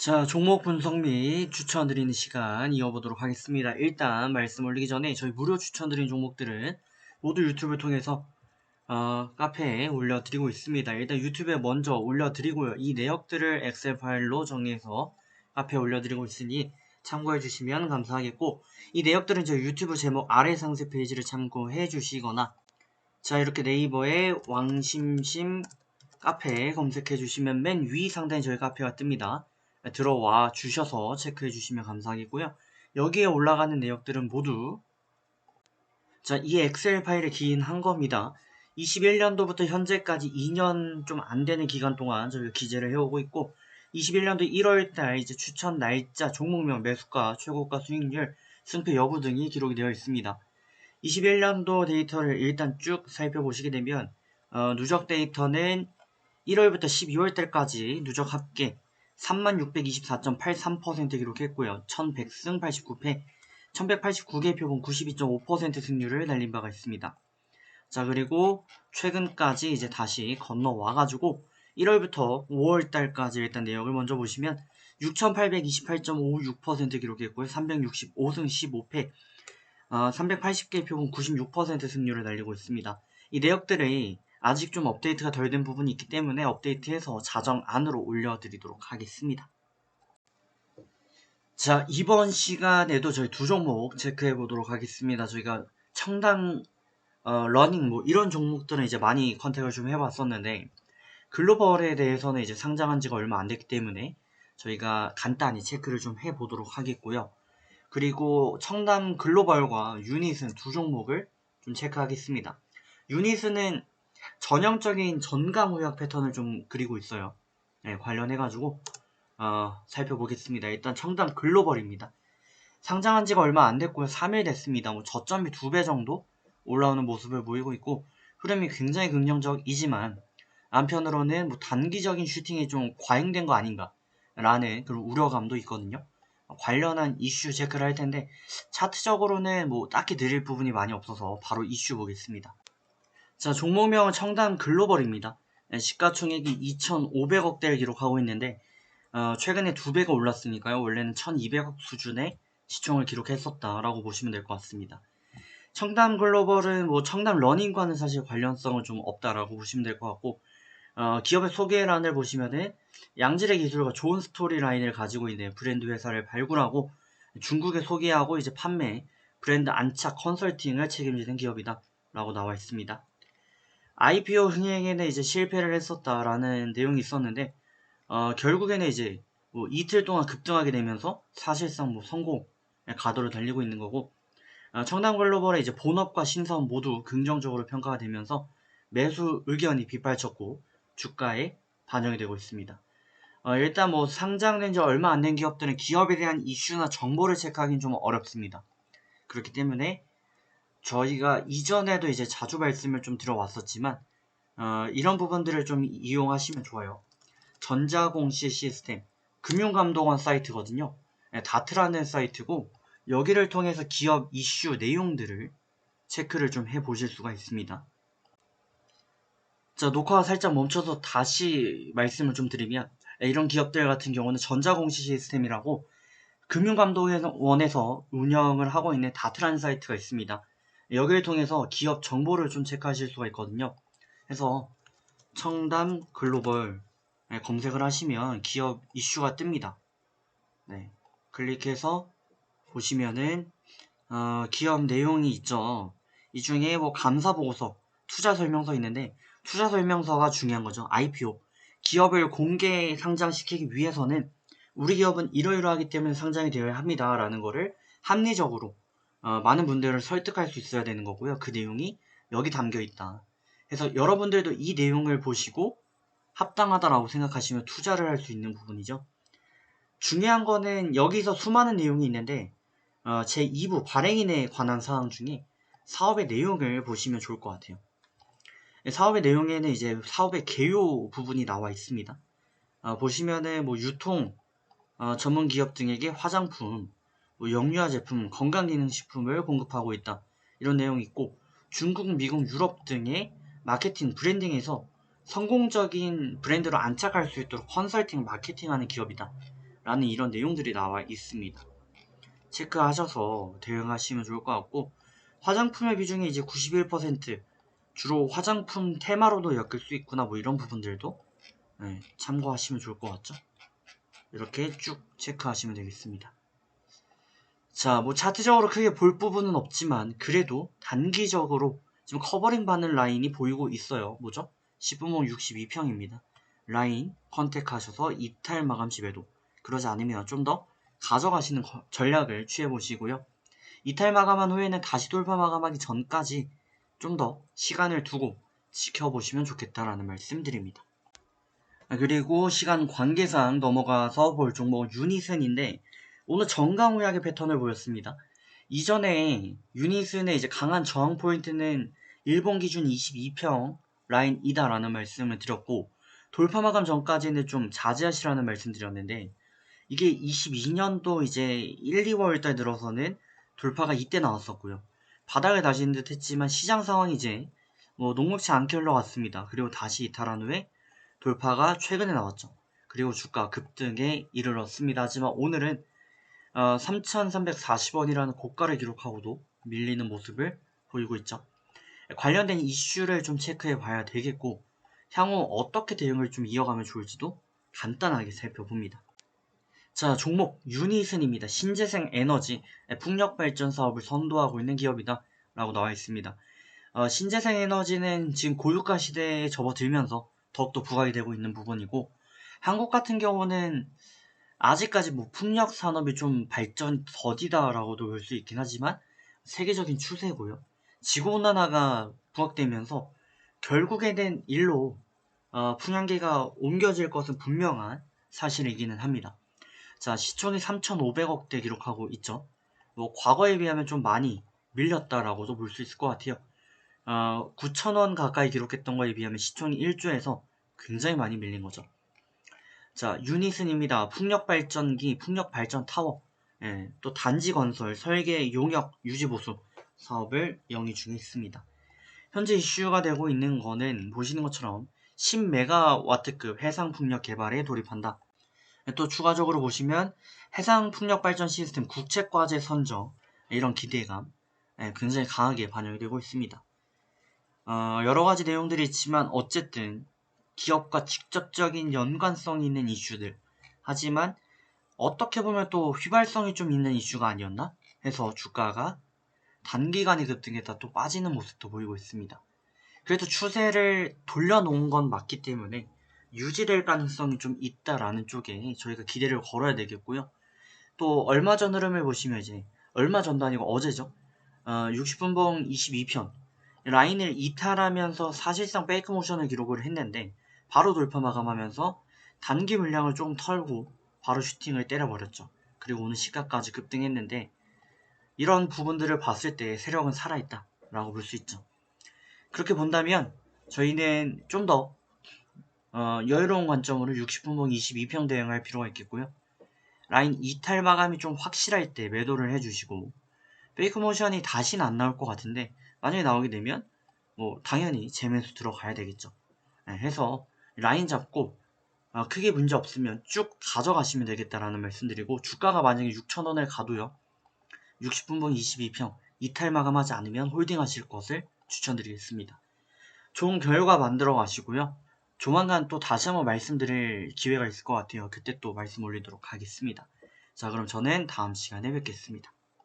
자, 종목 분석 및 추천 드리는 시간 이어보도록 하겠습니다. 일단 말씀 올리기 전에 저희 무료 추천 드리는 종목들은 모두 유튜브를 통해서 어, 카페에 올려드리고 있습니다. 일단 유튜브에 먼저 올려드리고요. 이 내역들을 엑셀 파일로 정리해서 카페에 올려드리고 있으니 참고해 주시면 감사하겠고 이 내역들은 저희 유튜브 제목 아래 상세 페이지를 참고해 주시거나 자 이렇게 네이버에 왕심심 카페 검색해 주시면 맨 위 상단에 저희 카페가 뜹니다. 들어와 주셔서 체크해 주시면 감사하겠고요. 여기에 올라가는 내역들은 모두 자, 이 엑셀 파일에 기인한 겁니다. 21년도부터 현재까지 2년 좀 안 되는 기간 동안 저희가 기재를 해오고 있고 21년도 1월달 이제 추천 날짜, 종목명, 매수가, 최고가 수익률, 승패 여부 등이 기록이 되어 있습니다. 21년도 데이터를 일단 쭉 살펴보시게 되면 어, 누적 데이터는 1월부터 12월달까지 누적 합계 3624.83% 기록했고요. 1100승 89패, 1189개 표본 92.5% 승률을 날린 바가 있습니다. 자, 그리고 최근까지 이제 다시 건너와가지고 1월부터 5월달까지 일단 내역을 먼저 보시면 6828.56% 기록했고요. 365승 15패, 어, 380개 표본 96% 승률을 날리고 있습니다. 이 내역들이 아직 좀 업데이트가 덜 된 부분이 있기 때문에 업데이트해서 자정 안으로 올려드리도록 하겠습니다. 자, 이번 시간에도 저희 두 종목 체크해 보도록 하겠습니다. 저희가 청담, 어, 러닝 뭐 이런 종목들은 이제 많이 컨택을 좀 해봤었는데 글로벌에 대해서는 이제 상장한 지가 얼마 안 됐기 때문에 저희가 간단히 체크를 좀 해보도록 하겠고요. 그리고 청담 글로벌과 유닛은 두 종목을 좀 체크하겠습니다. 유닛은 전형적인 전강후약 패턴을 좀 그리고 있어요. 네, 관련해가지고 어, 살펴보겠습니다. 일단 청담 글로벌입니다. 상장한 지가 얼마 안 됐고요. 3일 됐습니다. 뭐 저점이 2배 정도 올라오는 모습을 보이고 있고 흐름이 굉장히 긍정적이지만 한편으로는 뭐 단기적인 슈팅이 좀 과잉된 거 아닌가 라는 그런 우려감도 있거든요. 관련한 이슈 체크를 할 텐데 차트적으로는 뭐 딱히 드릴 부분이 많이 없어서 바로 이슈 보겠습니다. 자, 종목명은 청담 글로벌입니다. 네, 시가총액이 2,500억대를 기록하고 있는데 어, 최근에 두 배가 올랐으니까요. 원래는 1,200억 수준의 시총을 기록했었다라고 보시면 될 것 같습니다. 청담 글로벌은 뭐 청담 러닝과는 사실 관련성은 좀 없다라고 보시면 될 것 같고 어, 기업의 소개란을 보시면은 양질의 기술과 좋은 스토리라인을 가지고 있는 브랜드 회사를 발굴하고 중국에 소개하고 이제 판매, 브랜드 안착 컨설팅을 책임지는 기업이다 라고 나와 있습니다. IPO 흥행에는 이제 실패를 했었다라는 내용이 있었는데 어, 결국에는 이제 뭐 이틀 동안 급등하게 되면서 사실상 뭐 성공 가도를 달리고 있는 거고 어, 청담 글로벌의 이제 본업과 신사업 모두 긍정적으로 평가가 되면서 매수 의견이 빗발쳤고 주가에 반영이 되고 있습니다. 어, 일단 뭐 상장된 지 얼마 안 된 기업들은 기업에 대한 이슈나 정보를 체크하기는 좀 어렵습니다. 그렇기 때문에 저희가 이전에도 이제 자주 말씀을 좀 들어왔었지만 어, 이런 부분들을 좀 이용하시면 좋아요. 전자공시 시스템 금융감독원 사이트거든요. 네, 다트라는 사이트고 여기를 통해서 기업 이슈 내용들을 체크를 좀 해보실 수가 있습니다. 자, 녹화 살짝 멈춰서 다시 말씀을 좀 드리면 이런 기업들 같은 경우는 전자공시 시스템이라고 금융감독원에서 운영을 하고 있는 다트라는 사이트가 있습니다. 여기를 통해서 기업 정보를 좀 체크하실 수가 있거든요. 그래서 청담 글로벌 네, 검색을 하시면 기업 이슈가 뜹니다. 네, 클릭해서 보시면은 어, 기업 내용이 있죠. 이 중에 뭐 감사 보고서, 투자 설명서 있는데 투자 설명서가 중요한 거죠. IPO. 기업을 공개 상장시키기 위해서는 우리 기업은 이러이러하기 때문에 상장이 되어야 합니다. 라는 거를 합리적으로 어, 많은 분들을 설득할 수 있어야 되는 거고요. 그 내용이 여기 담겨 있다. 그래서 여러분들도 이 내용을 보시고 합당하다라고 생각하시면 투자를 할 수 있는 부분이죠. 중요한 거는 여기서 수많은 내용이 있는데 어, 제 2부 발행인에 관한 사항 중에 사업의 내용을 보시면 좋을 것 같아요. 사업의 내용에는 이제 사업의 개요 부분이 나와 있습니다. 어, 보시면은 뭐 유통 어, 전문 기업 등에게 화장품, 뭐 영유아 제품, 건강기능식품을 공급하고 있다. 이런 내용이 있고 중국, 미국, 유럽 등의 마케팅, 브랜딩에서 성공적인 브랜드로 안착할 수 있도록 컨설팅, 마케팅하는 기업이다. 라는 이런 내용들이 나와 있습니다. 체크하셔서 대응하시면 좋을 것 같고 화장품의 비중이 이제 91% 주로 화장품 테마로도 엮일 수 있구나 뭐 이런 부분들도 네, 참고하시면 좋을 것 같죠? 이렇게 쭉 체크하시면 되겠습니다. 자, 뭐 차트적으로 크게 볼 부분은 없지만 그래도 단기적으로 지금 커버링 받는 라인이 보이고 있어요. 뭐죠? 10분봉 62평입니다. 라인 컨택하셔서 이탈 마감 시에도 그러지 않으면 좀 더 가져가시는 거- 전략을 취해 보시고요. 이탈 마감한 후에는 다시 돌파 마감하기 전까지 좀 더 시간을 두고 지켜보시면 좋겠다라는 말씀드립니다. 아, 그리고 시간 관계상 넘어가서 볼 종목은 유니슨인데 오늘 정강우약의 패턴을 보였습니다. 이전에 유니슨의 이제 강한 저항 포인트는 일본 기준 22평 라인이다라는 말씀을 드렸고 돌파 마감 전까지는 좀 자제하시라는 말씀드렸는데 이게 22년도 이제 1, 2월 달 들어서는 돌파가 이때 나왔었고요. 바닥을 다지는 듯 했지만 시장 상황이 이제 뭐 녹록치 않게 흘러갔습니다. 그리고 다시 이탈한 후에 돌파가 최근에 나왔죠. 그리고 주가 급등에 이르렀습니다. 하지만 오늘은 어, 3,340원이라는 고가를 기록하고도 밀리는 모습을 보이고 있죠. 관련된 이슈를 좀 체크해 봐야 되겠고 향후 어떻게 대응을 좀 이어가면 좋을지도 간단하게 살펴봅니다. 자, 종목 유니슨입니다. 신재생 에너지 풍력 발전 사업을 선도하고 있는 기업이다 라고 나와 있습니다. 어, 신재생 에너지는 지금 고유가 시대에 접어들면서 더욱더 부각이 되고 있는 부분이고 한국 같은 경우는 아직까지 뭐 풍력 산업이 좀 발전 더디다라고도 볼 수 있긴 하지만 세계적인 추세고요. 지구 온난화가 부각되면서 결국에는 일로 어, 풍향계가 옮겨질 것은 분명한 사실이기는 합니다. 자, 시총이 3,500억대 기록하고 있죠. 뭐 과거에 비하면 좀 많이 밀렸다라고도 볼 수 있을 것 같아요. 어, 9,000원 가까이 기록했던 거에 비하면 시총이 1조에서 굉장히 많이 밀린 거죠. 자, 유니슨입니다. 풍력 발전기, 풍력 발전 타워, 예, 또 단지 건설, 설계, 용역, 유지 보수 사업을 영위 중에 있습니다. 현재 이슈가 되고 있는 거는 보시는 것처럼 10메가와트급 해상 풍력 개발에 돌입한다. 또 추가적으로 보시면 해상 풍력 발전 시스템 국책과제 선정 이런 기대감 예, 굉장히 강하게 반영이 되고 있습니다. 어, 여러 가지 내용들이 있지만 어쨌든 기업과 직접적인 연관성이 있는 이슈들 하지만 어떻게 보면 또 휘발성이 좀 있는 이슈가 아니었나 해서 주가가 단기간에 급등했다 또 빠지는 모습도 보이고 있습니다. 그래도 추세를 돌려놓은 건 맞기 때문에 유지될 가능성이 좀 있다라는 쪽에 저희가 기대를 걸어야 되겠고요. 또 얼마 전 흐름을 보시면 이제 얼마 전도 아니고 어제죠. 어, 60분봉 22편 라인을 이탈하면서 사실상 페이크 모션을 기록을 했는데 바로 돌파 마감하면서 단기 물량을 조금 털고 바로 슈팅을 때려버렸죠. 그리고 오늘 시가까지 급등했는데 이런 부분들을 봤을 때 세력은 살아있다 라고 볼 수 있죠. 그렇게 본다면 저희는 좀더 어, 여유로운 관점으로 60분봉 22평 대응할 필요가 있겠고요. 라인 이탈 마감이 좀 확실할 때 매도를 해주시고 페이크 모션이 다시는 안 나올 것 같은데 만약에 나오게 되면 뭐 당연히 재매수 들어가야 되겠죠. 네, 해서 라인 잡고 어, 크게 문제 없으면 쭉 가져가시면 되겠다라는 말씀드리고 주가가 만약에 6천원을 가도요 60분봉 22평 이탈 마감하지 않으면 홀딩하실 것을 추천드리겠습니다. 좋은 결과 만들어 가시고요. 조만간 또 다시 한번 말씀드릴 기회가 있을 것 같아요. 그때 또 말씀 올리도록 하겠습니다. 자, 그럼 저는 다음 시간에 뵙겠습니다.